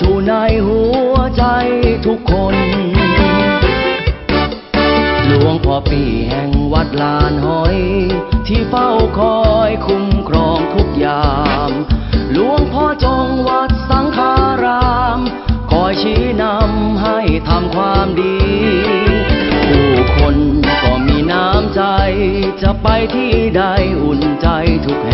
ชูในหัวใจทุกคน หลวงพ่อปีแห่งวัดลานหอย ที่เฝ้าคอยคุ้มครองทุกยาม หลวงพ่อจงวัดสังฆาราม คอยชี้นำให้ทำความดี ผู้คนก็มีน้ำใจ จะไปที่ใดอุ่นใจทุกแห่ง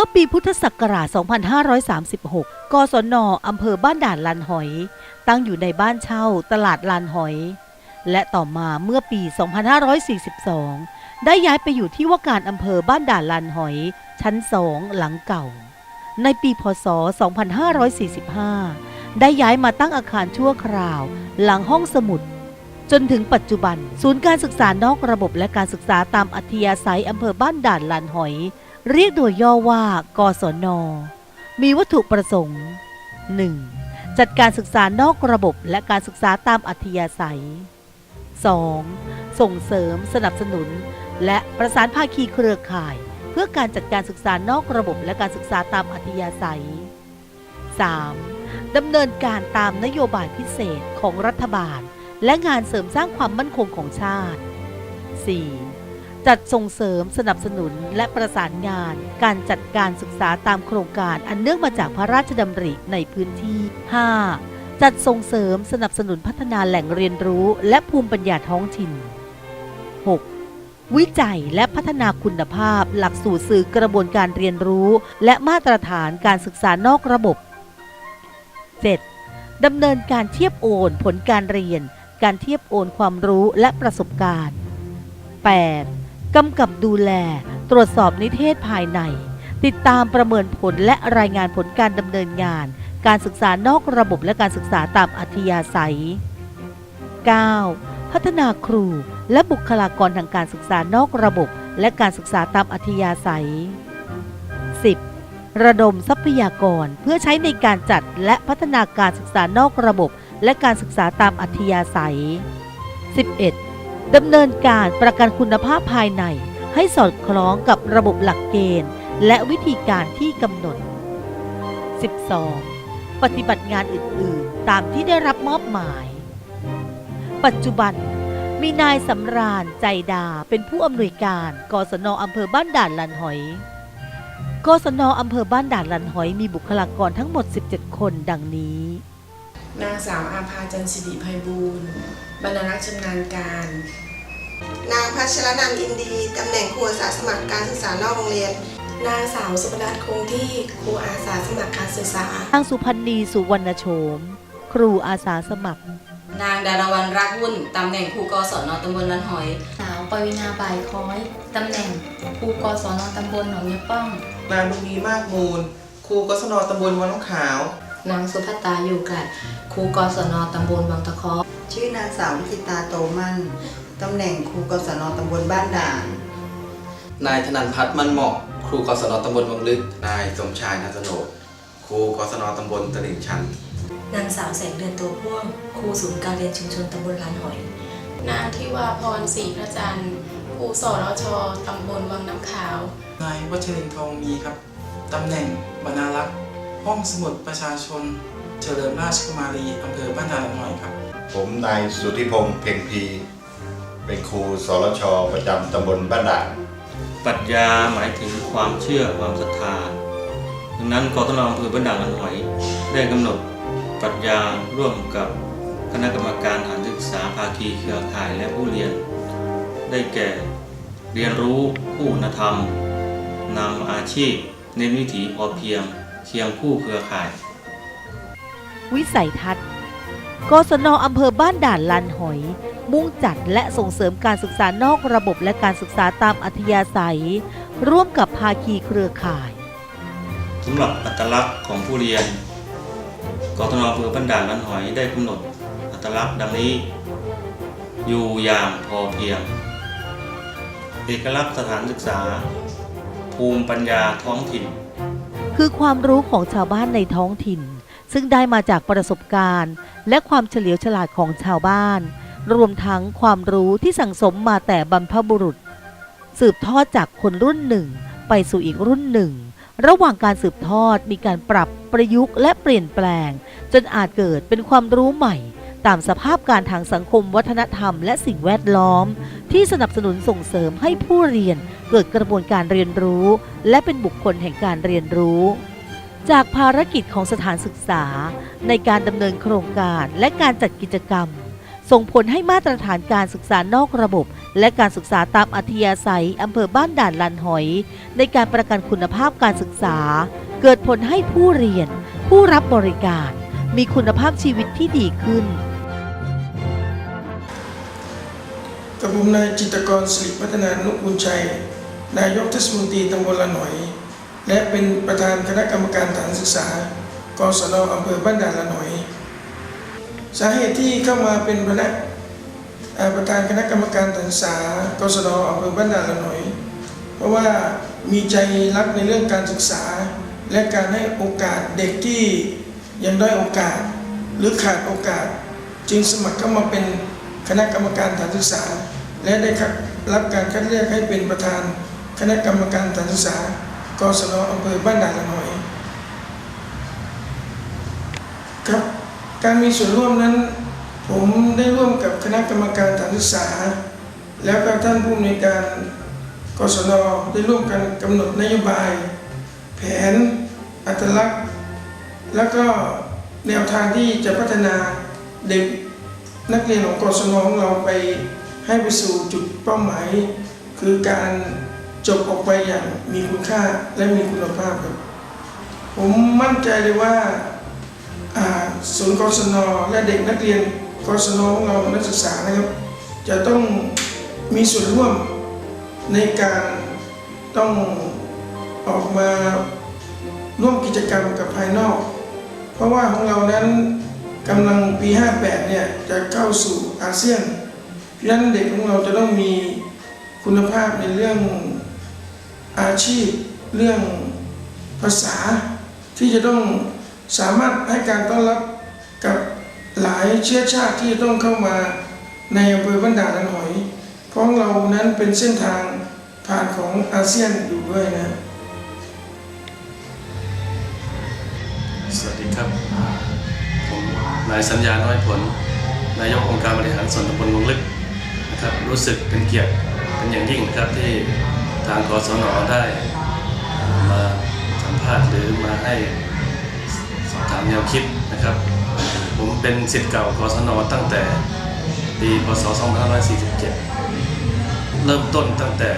มื่อปีพุทธศักราช 2536 กศนอำเภอบ้านด่านลันหอย ตั้งอยู่ในบ้านเช่าตลาดลันหอย และต่อมาเมื่อปี 2542 ได้ย้ายไปอยู่ที่ว่าการอำเภอบ้านด่านลันหอย ชั้นสองหลังเก่า ในปีพศ 2545 ได้ย้ายมาตั้งอาคารชั่วคราว หลังห้องสมุด จนถึงปัจจุบัน ศูนย์การศึกษานอกระบบและการศึกษาตามอัธยาศัยอำเภอบ้านด่านลันหอย เรียกโดยย่อว่ากศน มีวัตถุประสงค์ 1. จัดการศึกษานอกระบบและการศึกษาตามอัธยาศัย 2. ส่งเสริมสนับสนุน และประสานภาคีเครือข่าย เพื่อการจัดการศึกษานอกระบบและการศึกษาตามอัธยาศัย 3. ดำเนินการตามนโยบายพิเศษของรัฐบาล และงานเสริมสร้างความมั่นคงของชาติ 4. จัดส่งเสริมสนับสนุนและประสานงาน การจัดการศึกษาตามโครงการอันเนื่องมาจากพระราชดำริในพื้นที่ 5. จัดส่งเสริมสนับสนุนพัฒนาแหล่งเรียนรู้ และภูมิปัญญาท้องถิ่น 6. วิจัยและพัฒนาคุณภาพ หลักสูตรสื่อกระบวนการเรียนรู้ และมาตรฐานการศึกษานอกระบบ 7. ดำเนินการเทียบโอนผลการเรียน การเทียบโอนความรู้และประสบการณ์ 8. กำกับดูแล ตรวจสอบนิเทศภายใน ติดตามประเมินผลและรายงานผลการดำเนินงาน การศึกษานอกระบบและการศึกษาตามอัธยาศัย 9. พัฒนาครูและบุคลากรทางการศึกษานอกระบบ และการศึกษาตามอัธยาศัย 10. ระดมทรัพยากรเพื่อใช้ในการจัดและพัฒนาการศึกษานอกระบบ และการศึกษาตามอัธยาศัย 11. ดำเนินการประกันคุณภาพภายใน ให้สอดคล้องกับระบบหลักเกณฑ์ และวิธีการที่กำหนด 12. ปฏิบัติงานอื่น ๆ ตามที่ได้รับมอบหมาย ปัจจุบันมีนายสำราญใจดาเป็นผู้อำนวยการกศนอำเภอบ้านด่านลันหอย กศนอำเภอบ้านด่านลันหอยมีบุคลากรทั้งหมด 17 คนดังนี้ นางสาวอาภาจันสิริไพบูลย์ บรรณารักษ์ชำนาญการ นางพัชรนันท์อินดี ตำแหน่งครูอาสาสมัครการศึกษานอกโรงเรียน นางสาวสุพนัทคงที่ครูอาสาสมัครการศึกษา นางสุพันธ์นีสุวรรณโฉม ครูอาสาสมัคร นางดารวรรณรักวุ่น ตำแหน่งครูกศนตำบลลันหอย สาวปวินาบ่ายคอย ตำแหน่งครูกศนตำบลหนองยะป้อง นางบุญมีมากมูล ครูกศนตำบลวังน้ำขาวนางสุภัตตาอยู่กัดครูกศนตำบลวังตะเคอ ชื่อนางสาววิจิตาโตมั่นตำแหน่งครูกศนตำบลบ้านด่าน นายธนันพัฒน์มันเหมาะ ครูกศนตำบลวังลึก นายสมชายนาสโนดครูกศนตำบลตลิ่งชัน นางสาวแสงเดือนตัวพ่วง ครูศูนย์การเรียนชุมชนตำบลลานหอย นางทิวาพรศรีพระจันทร์ ครูสรชตำบลวังน้ำขาวนายวัชรินทร์ทองมีครับ ตำแหน่งบรรณารักษ์ ห้องสมุดประชาชน เฉลิมราชกุมารีอำเภอบ้านนาลำน้อยครับ ผมนายสุทธิพงษ์เพ่งพี เป็นครูสรชประจำตำบลบ้านด่านปรัชญาหมายถึงความเชื่อความศรัทธาดังนั้นกทนอำเภอบ้านด่านลันหอย ได้กำหนดปรัชญาร่วมกับคณะกรรมการฐานศึกษาภาคีเครือข่ายและผู้เรียน ได้แก่เรียนรู้คุณธรรมนำอาชีพในนวิถีพอเพียงเคียงคู่เครือข่าย วิสัยทัศน์ กศนอำเภอบ้านด่านลันหอย มุ่งจัดและส่งเสริมการศึกษานอกระบบและการศึกษาตามอัธยาศัย ร่วมกับภาคีเครือข่ายสำหรับอัตลักษณ์ของผู้เรียนกทนอำเภอบ้านด่านลันหอยได้กำหนดอัตลักษณ์ดังนี้ อยู่อย่างพอเพียง เอกลักษณ์สถานศึกษา ภูมิปัญญาท้องถิ่น คือความรู้ของชาวบ้านในท้องถิ่น ซึ่งได้มาจากประสบการณ์ และความเฉลียวฉลาดของชาวบ้าน รวมทั้งความรู้ที่สั่งสมมาแต่บรรพบุรุษ สืบทอดจากคนรุ่นหนึ่ง ไปสู่อีกรุ่นหนึ่ง ระหว่างการสืบทอดมีการปรับประยุกต์และเปลี่ยนแปลง จนอาจเกิดเป็นความรู้ใหม่ ตามสภาพการทางสังคมวัฒนธรรม และสิ่งแวดล้อม ที่สนับสนุนส่งเสริมให้ผู้เรียนเกิดกระบวนการเรียนรู้ และเป็นบุคคลแห่งการเรียนรู้ จากภารกิจของสถานศึกษาในการดำเนินโครงการและการจัดกิจกรรม ส่งผลให้มาตรฐานการศึกษานอกระบบ และการศึกษาตามอัธยาศัยอำเภอบ้านด่านลันหอย ในการประกันคุณภาพการศึกษา เกิดผลให้ผู้เรียน ผู้รับบริการ มีคุณภาพชีวิตที่ดีขึ้นกับผมนายจิตรกรสิริพัฒนานุบุญชัย นายกเทศมนตรีตำบลละหน่อย และเป็นประธานคณะกรรมการฐานศึกษากศนอำเภอบ้านด่านละหน่อย สาเหตุที่เข้ามาเป็นคณะเอ่อประธานคณะกรรมการฐานศึกษากศนอำเภอบ้านด่านละหน่อย เพราะว่ามีใจรักในเรื่องการศึกษา และการให้โอกาสเด็กที่ยังด้อยโอกาส หรือขาดโอกาส จึงสมัครเข้ามาเป็นคณะกรรมการฐานศึกษา และได้รับการคัดเลือกให้เป็นประธานคณะกรรมการฐานศึกษา กศนอำเภอบ้านด่านละหน่อยครับการมีส่วนร่วมนั้น ผมได้ร่วมกับคณะกรรมการฐานศึกษา แล้วก็ท่านผู้อำนวยการกศนได้ร่วมกันกำหนดนโยบาย แผน อัตลักษณ์ แล้วก็แนวทางที่จะพัฒนาเด็กนักเรียนของกศนของเราไปให้ไปสู่จุดเป้าหมาย คือการ จบออกไปอย่างมีคุณค่าและมีคุณภาพครับ ผมมั่นใจเลยว่าศูนย์กศนและเด็กนักเรียนกศนของเรานักศึกษานะครับ จะต้องมีส่วนร่วมในการต้องออกมาร่วมกิจกรรมกับภายนอก เพราะว่าของเรานั้นกำลังปี 58 เนี่ยจะเข้าสู่อาเซียนเพราะฉะนั้นเด็กของเราจะต้องมีคุณภาพในเรื่อง อาชีพเรื่องภาษาที่จะต้องสามารถให้การต้อนรับกับหลายเชื้อชาติที่ต้องเข้ามาในอำเภอบ้านด่านหอยเพราะเรานั้นเป็นเส้นทางผ่านของอาเซียนอยู่ด้วยนะ สวัสดีครับ ผมนายสัญญาน้อยผล นายกองค์การบริหารส่วนตำบลวงลึกนะครับ รู้สึกเป็นเกียรติเป็นอย่างยิ่งนะครับที่ ทางกศนได้มาสัมภาษณ์หรือมาให้สอบถามแนวคิดนะครับ ผมเป็นสิทธิ์เก่ากศนตั้งแต่ปีพศ 2547 เริ่มต้นตั้งแต่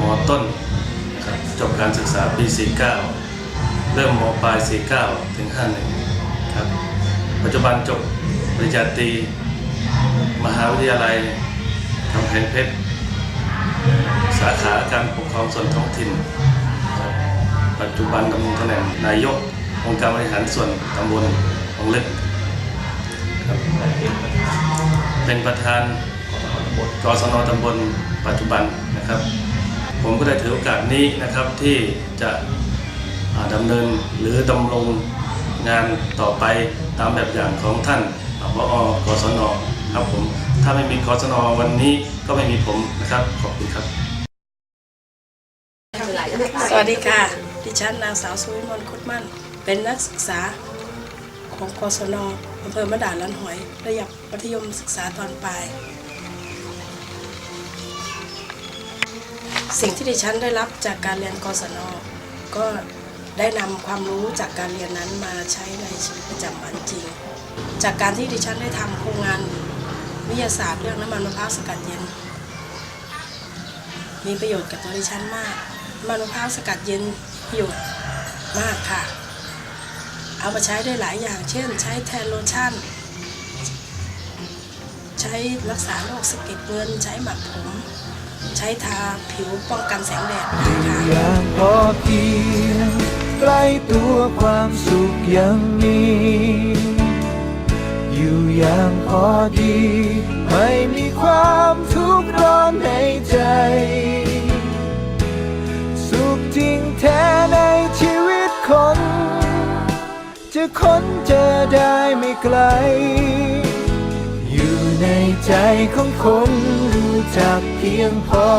มต้นนะครับจบการศึกษาปี 49 เริ่มมปลาย 49 ถึง 51 ครับ ปัจจุบันจบปริญญาตรีมหาวิทยาลัยคำแพงเพชร สาขาการปกครองส่วนท้องถิ่น ปัจจุบันดำรงตำแหน่งนายกองค์การบริหารส่วนตำบลองเลึกครับเป็นประธานกศนตำบลปัจจุบันนะครับ ผมก็ได้ถือโอกาสนี้นะครับที่จะดำเนินหรือดำรงงานต่อไปตามแบบอย่างของท่านพอกศนครับผม ถ้าไม่มีกศนวันนี้ก็ไม่มีผมนะครับ ขอบคุณครับ วัสดีค่ะ ดิฉันนางสาวสุวิมลคุดมั่น เป็นนักศึกษาของกศนอำเภอมะด่าลันหอย ระดับมัธยมศึกษาตอนปลาย สิ่งที่ดิฉันได้รับจากการเรียนกศน ก็ได้นำความรู้จากการเรียนนั้นมาใช้ในชีวิตประจำวันจริง จากการที่ดิฉันได้ทำโครงงานวิทยาศาสตร์เรื่องน้ำมันมะพร้าวสกัดเย็น มีประโยชน์กับตัวดิฉันมาก มันมะพร้าวสกัดเย็นประโยชน์มากค่ะ เอามาใช้ได้หลายอย่างเช่น ใช้แทนโลชั่น ใช้รักษาโรคสะเก็ดเงิน ใช้หมักผม ใช้ทาผิวป้องกันแสงแดดนะคะอย่างพอเพียงใกล้ตัวความสุขยังมีอยู่อย่างพอดี ไม่มีความทุกข์ร้อนในใจ ได้ไม่ไกล อยู่ในใจของคนรู้จักเพียงพอ